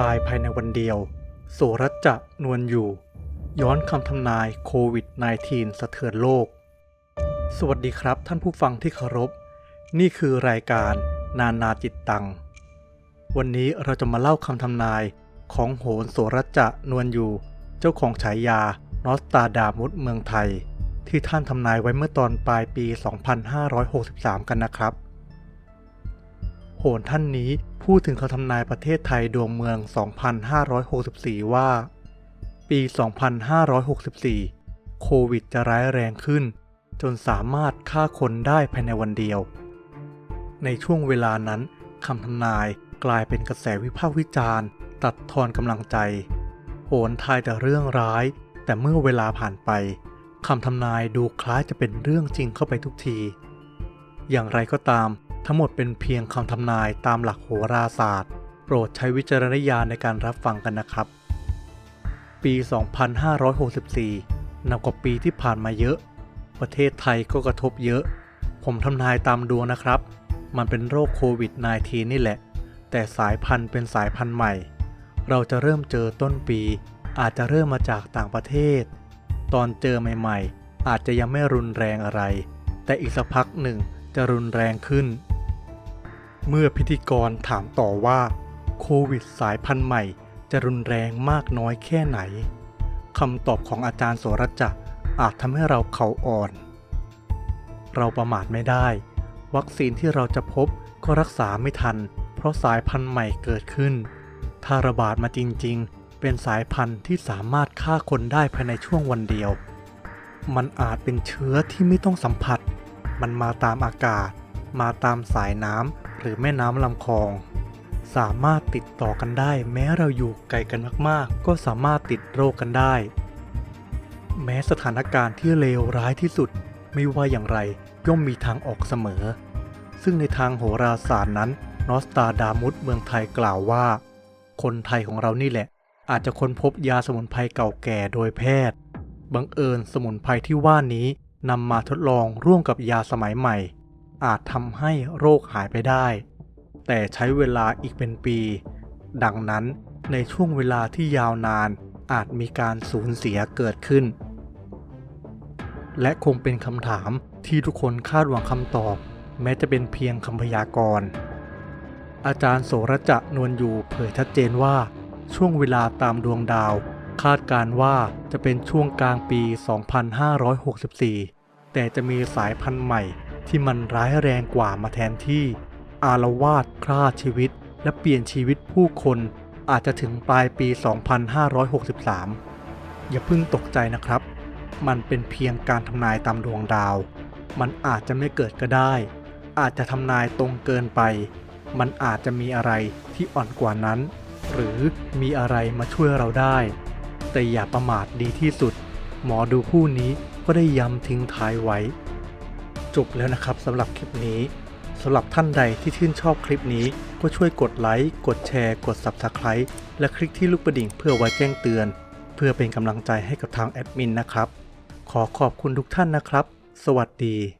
ตายภายในวันเดียว โสรัจจะนวลอยู่ ย้อนคำทำนายโควิด -19 สะเทือนโลก สวัสดีครับท่านผู้ฟังที่เคารพ นี่คือรายการนานาจิตตัง วันนี้เราจะมาเล่าคำทำนายของโหนโสรัจจะนวลอยู่ เจ้าของฉายานอสตาดามุสเมืองไทย ที่ท่านทำนายไว้เมื่อตอนปลายปี 2563 กันนะครับ โหนท่านนี้พูดถึงคำทำนายประเทศไทยดวงเมือง 2564 ว่า ปี 2564 โควิดจะร้ายแรงขึ้น จนสามารถฆ่าคนได้ภายในวันเดียว ในช่วงเวลานั้นคำทำนายกลายเป็นกระแสวิพากษ์วิจารณ์ ตัดทอนกำลังใจ โหนทายแต่เรื่องร้าย แต่เมื่อเวลาผ่านไปคำทำนายดูคล้ายจะเป็นเรื่องจริงเข้าไปทุกที อย่างไรก็ตาม ทั้งหมดเป็นเพียงคำทำนายตามหลักโหราศาสตร์ โปรดใช้วิจารณญาณในการรับฟังกันนะครับ ปี 2564นับกว่าปีที่ผ่านมาเยอะ ประเทศไทยก็กระทบเยอะ ผมทำนายตามดวงนะครับ มันเป็นโรคโควิด -19 นี่แหละ แต่สายพันธุ์เป็นสายพันธุ์ใหม่ เราจะเริ่มเจอต้นปี อาจจะเริ่มมาจากต่างประเทศ ตอนเจอใหม่ ๆ อาจจะยังไม่รุนแรงอะไร แต่อีกสักพักหนึ่งจะรุนแรงขึ้น เมื่อพิธีกรถามต่อว่าโควิดสายพันธุ์ใหม่จะรุนแรงมากน้อยแค่ไหนคำตอบของอาจารย์โสรจักรอาจทำให้เราเขาอ่อน เราประมาทไม่ได้ วัคซีนที่เราจะพบก็รักษาไม่ทัน เพราะสายพันธุ์ใหม่เกิดขึ้น ถ้าระบาดมาจริง ๆ เป็นสายพันธุ์ที่สามารถฆ่าคนได้ภายในช่วงวันเดียว มันอาจเป็นเชื้อที่ไม่ต้องสัมผัส มันมาตามอากาศ มาตามสายน้ำหรือแม่น้ำลำคลอง สามารถติดต่อกันได้ แม้เราอยู่ไกลกันมากๆ ก็สามารถติดโรคกันได้ แม้สถานการณ์ที่เลวร้ายที่สุดไม่ว่าอย่างไรย่อมมีทางออกเสมอ ซึ่งในทางโหราศาสตร์นั้น นอสตาดามุสเมืองไทยกล่าวว่า คนไทยของเรานี่แหละ อาจจะค้นพบยาสมุนไพรเก่าแก่โดยแพทย์ บังเอิญสมุนไพรที่ว่านี้นำมาทดลองร่วมกับยาสมัยใหม่ อาจทำให้โรคหายไปได้ แต่ใช้เวลาอีกเป็นปี ดังนั้นในช่วงเวลาที่ยาวนานอาจมีการสูญเสียเกิดขึ้น และคงเป็นคำถามที่ทุกคนคาดหวังคำตอบ แม้จะเป็นเพียงคำพยากรณ์อาจารย์โสรจะนวลอยู่เผยชัดเจนว่า ช่วงเวลาตามดวงดาว คาดการว่าจะเป็นช่วงกลางปี 2564 แต่จะมีสายพันธุ์ใหม่ ที่มันร้ายแรงกว่ามาแทนที่ อารวาสฆ่าชีวิต และเปลี่ยนชีวิตผู้คนอาจจะถึงปลายปี 2563 อย่าเพิ่งตกใจนะครับ มันเป็นเพียงการทำนายตามดวงดาว มันอาจจะไม่เกิดก็ได้ อาจจะทำนายตรงเกินไป มันอาจจะมีอะไรที่อ่อนกว่านั้น หรือมีอะไรมาช่วยเราได้ แต่อย่าประมาทดีที่สุด หมอดูผู้นี้ก็ได้ย้ำทิ้งท้ายไว้ จบแล้วนะครับสำหรับคลิปนี้สำหรับท่านใดที่ชื่นชอบคลิปนี้ก็ช่วยกดไลค์กดแชร์ กด Subscribe และคลิกที่ลูกกระดิ่งเพื่อไว้แจ้งเตือน เพื่อเป็นกำลังใจให้กับทางแอดมินนะครับ ขอขอบคุณทุกท่านนะครับ สวัสดี